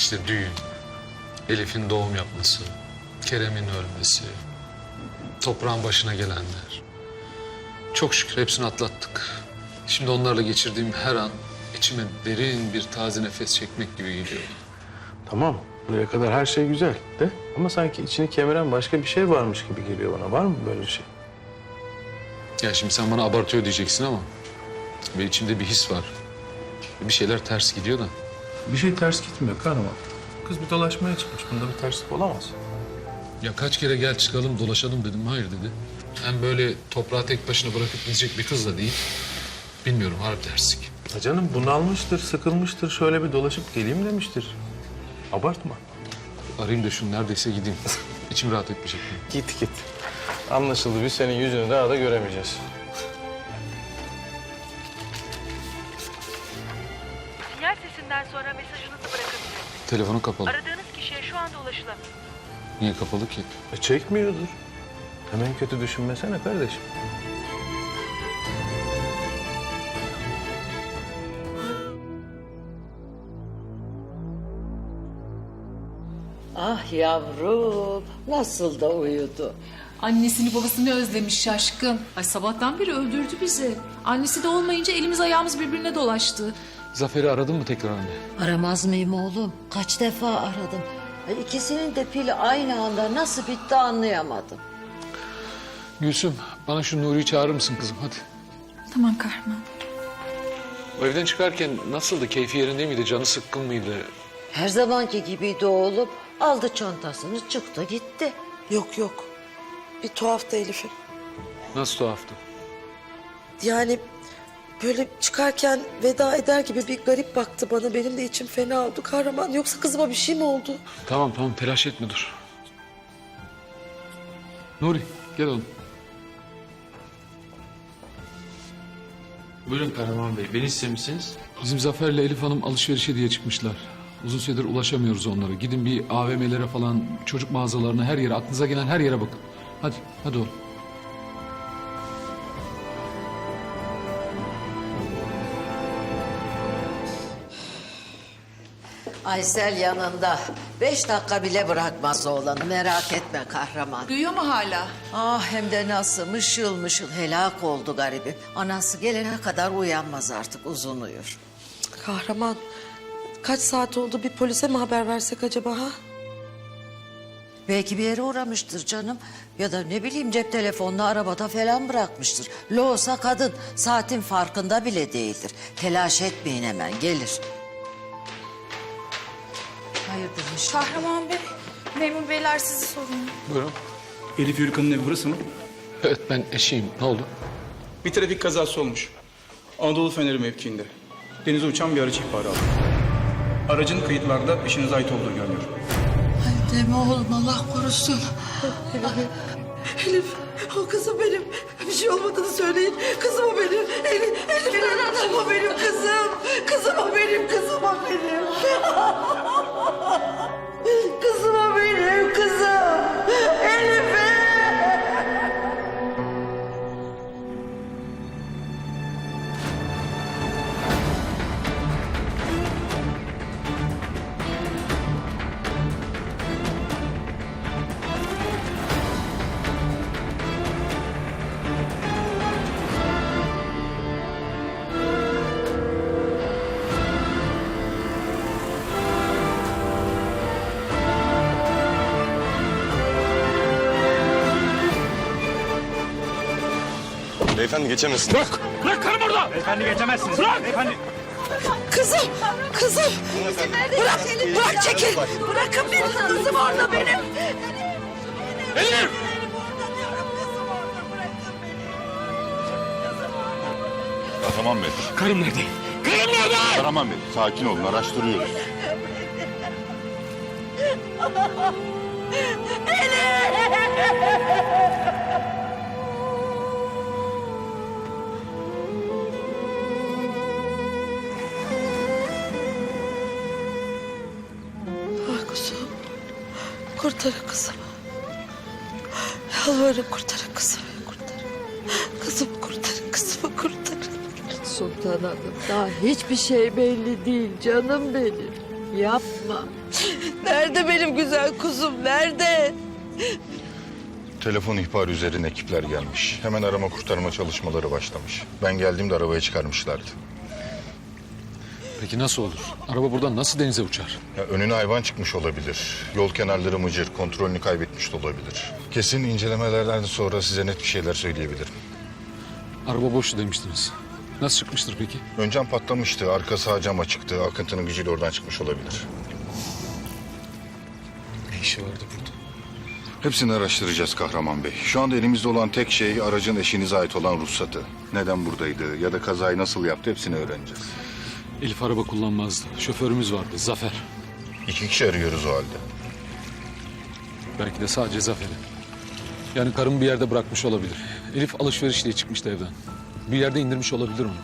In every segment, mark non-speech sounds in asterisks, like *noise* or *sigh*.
İşte düğün, Elif'in doğum yapması, Kerem'in ölmesi, toprağın başına gelenler. Çok şükür hepsini atlattık. Şimdi onlarla geçirdiğim her an içime derin bir taze nefes çekmek gibi geliyor. Tamam. Buraya kadar her şey güzel de ama sanki içini kemiren başka bir şey varmış gibi geliyor bana. Var mı böyle bir şey? Ya şimdi sen bana abartıyor diyeceksin ama benim içimde bir his var. Bir şeyler ters gidiyor da. Bir şey ters gitmiyor kahraman. Kız bir dolaşmaya çıkmış. Bunda bir terslik olamaz. Ya kaç kere gel çıkalım dolaşalım dedim hayır dedi. Hem böyle toprağı tek başına bırakıp gidecek bir kız da değil. Bilmiyorum harbi terslik. Ya canım bunalmıştır, sıkılmıştır. Şöyle bir dolaşıp geleyim demiştir. Abartma. Arayayım da şunu neredeyse gideyim. İçim rahat etmeyecek. Git git. Anlaşıldı. Biz senin yüzünü daha da göremeyeceğiz. Telefonu kapalı. Aradığınız kişiye şu anda ulaşılamıyor. Niye kapalı ki? E çekmiyordur. Hemen kötü düşünmesene kardeşim. Ah yavrum, nasıl da uyudu. Annesini babasını özlemiş şaşkın. Ay sabahtan beri öldürdü bizi. Annesi de olmayınca elimiz ayağımız birbirine dolaştı. Zafer'i aradın mı tekrar anne? Aramaz mıyım oğlum? Kaç defa aradım. Ay, İkisinin de pili aynı anda nasıl bitti anlayamadım. Gülsüm bana şu Nuri'yi çağırır mısın kızım hadi. Tamam kahraman. O evden çıkarken nasıldı? Keyfi yerinde miydi? Canı sıkkın mıydı? Her zamanki gibiydi oğlum. Aldı çantasını çıktı gitti. Yok yok. Bir tuhaftı Elif'im. Nasıl tuhaftı? Yani böyle çıkarken veda eder gibi bir garip baktı bana. Benim de içim fena oldu. Kahraman yoksa kızıma bir şey mi oldu? Tamam tamam telaş etme dur. Nuri gel oğlum. Buyurun Kahraman Bey. Beni istemişsiniz. Bizim Zafer'le Elif Hanım alışverişe diye çıkmışlar. Uzun süredir ulaşamıyoruz onlara. Gidin bir AVM'lere falan, çocuk mağazalarına, her yere, aklınıza gelen her yere bakın. Hadi, hadi oğlum. Aysel yanında. Beş dakika bile bırakmaz oğlanı. Merak etme kahraman. Duyuyor mu hala? Ah hem de nasıl mışıl mışıl helak oldu garibim. Anası gelene kadar uyanmaz artık uzun uyur. Kahraman kaç saat oldu bir polise mi haber versek acaba ha? Belki bir yere uğramıştır canım. Ya da ne bileyim cep telefonunu arabada falan bırakmıştır. Loğusa kadın saatin farkında bile değildir. Telaş etmeyin hemen gelir. Hayırdır inşallah. Kahraman Bey, memur beyler sizi soruyor. Buyurun. Elif Yürükan'ın evi burası mı? Evet ben eşiyim. Ne oldu? Bir trafik kazası olmuş. Anadolu Feneri mevkiinde. Denize uçan bir aracı ihbarı aldı. Aracın kayıtlarda eşinize ait olduğu görünüyor. Deme oğlum Allah korusun. Elif o kızım benim. Bir şey olmadığını söyleyin. Kızım o benim. Elif, Elif benim. O benim kızım. Kızım o benim. Kızım o benim. Kızım o benim. Kızım. Elif'im. Beyefendi geçemezsin. Bırak! Kızım. Kızım. Bırak. Bırak çekil. Bırakın beni. Kızım orada benim. Elif. Kahraman Bey. Karım nerede? Karım nerede? Kahraman Bey sakin olun araştırıyoruz. Ah Kurtarın kızımı. Yalvarırım kurtarın kızımı. Kurtarın. Kızımı kurtarın. Kızımı kurtarın. Sultan Hanım daha hiçbir şey belli değil canım benim. Yapma. Nerede benim güzel kuzum? Nerede? Telefon ihbarı üzerine ekipler gelmiş. Hemen arama kurtarma çalışmaları başlamış. Ben geldiğimde arabaya çıkarmışlardı. Peki nasıl olur? Araba buradan nasıl denize uçar? Ya önüne hayvan çıkmış olabilir. Yol kenarları mıcır, kontrolünü kaybetmiş de olabilir. Kesin incelemelerden sonra size net bir şeyler söyleyebilirim. Araba boştu demiştiniz. Nasıl çıkmıştır peki? Ön cam patlamıştı, arka sağ cam açıktı. Akıntının gücüyle oradan çıkmış olabilir. Ne işi vardı burada? Hepsini araştıracağız Kahraman Bey. Şu anda elimizde olan tek şey aracın eşinize ait olan ruhsatı. Neden buradaydı ya da kazayı nasıl yaptı hepsini öğreneceğiz. Elif araba kullanmazdı. Şoförümüz vardı, Zafer. İki kişi arıyoruz o halde. Belki de sadece Zafer'i. Yani karımı bir yerde bırakmış olabilir. Elif alışveriş diye çıkmıştı evden. Bir yerde indirmiş olabilir onu.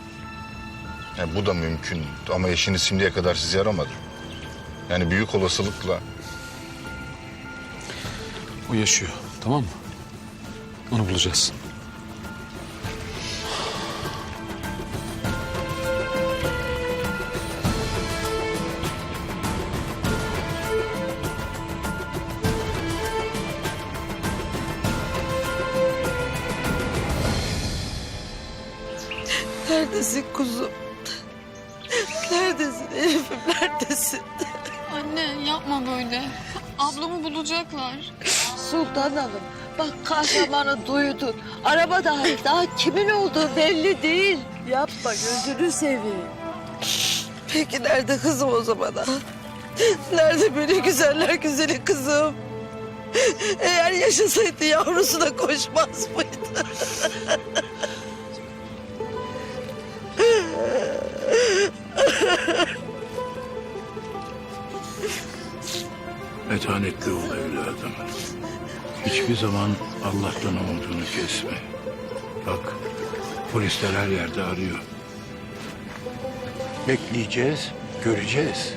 Yani bu da mümkün ama eşiniz şimdiye kadar sizi aramadı. Yani büyük olasılıkla O yaşıyor, tamam mı? Onu bulacağız. Neredesin kuzum? Neredesin Elif'im neredesin? Anne yapma böyle. Ablamı bulacaklar. Sultan Hanım bak kahramanı duydun. Araba daha, daha kimin olduğu belli değil. Yapma gözünü seveyim. Peki nerede kızım o zaman ha? Nerede benim güzeller güzeli kızım? Eğer yaşasaydı yavrusuna koşmaz mıydı? Metanetli ol evladım. Hiçbir zaman Allah'tan umudunu kesme. Bak polisler her yerde arıyor. Bekleyeceğiz, göreceğiz.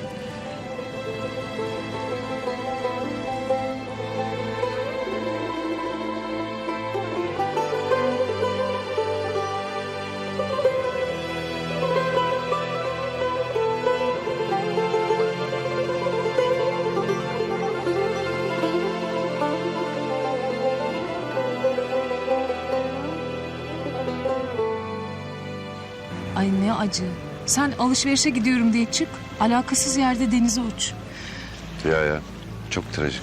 Ay ne acı. Sen alışverişe gidiyorum diye çık. Alakasız yerde denize uç. Ya ya çok trajik.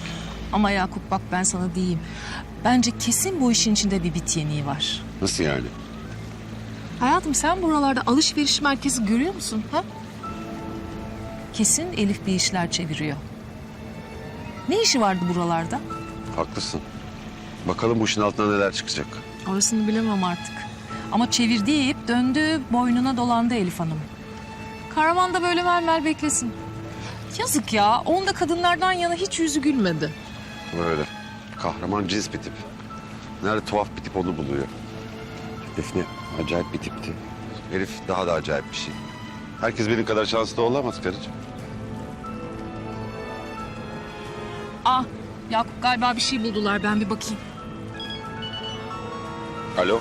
Ama Yakup bak ben sana diyeyim. Bence kesin bu işin içinde bir bit yeniği var. Nasıl yani? Hayatım sen buralarda alışveriş merkezi görüyor musun? Ha? Kesin Elif bir işler çeviriyor. Ne işi vardı buralarda? Haklısın. Bakalım bu işin altından neler çıkacak. Orasını bilemem artık. Ama çevirdi ip döndü boynuna dolandı Elif Hanım. Karaman da böyle mermer beklesin. Yazık ya. Onda kadınlardan yana hiç yüzü gülmedi. Öyle. Kahraman cins bir tip. Nerede tuhaf bir tip onu buluyor. Defne acayip bir tipti. Elif daha da acayip bir şey. Herkes benim kadar şanslı olamaz karıcığım. Ah Yakup galiba bir şey buldular. Ben bir bakayım. Alo.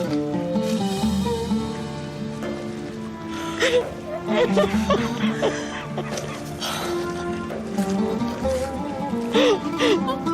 Oh, *laughs*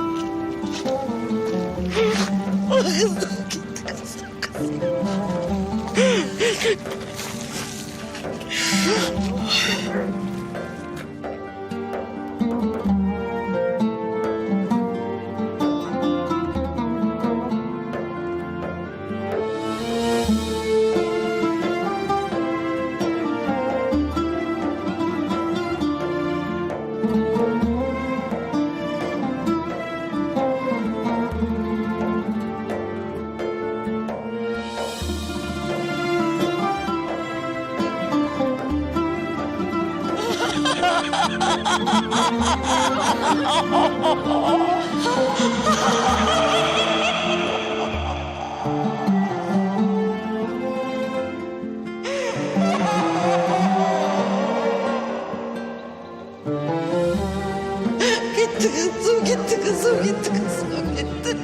Gitti kızım, gitti kızım, gitti kızım, gitti.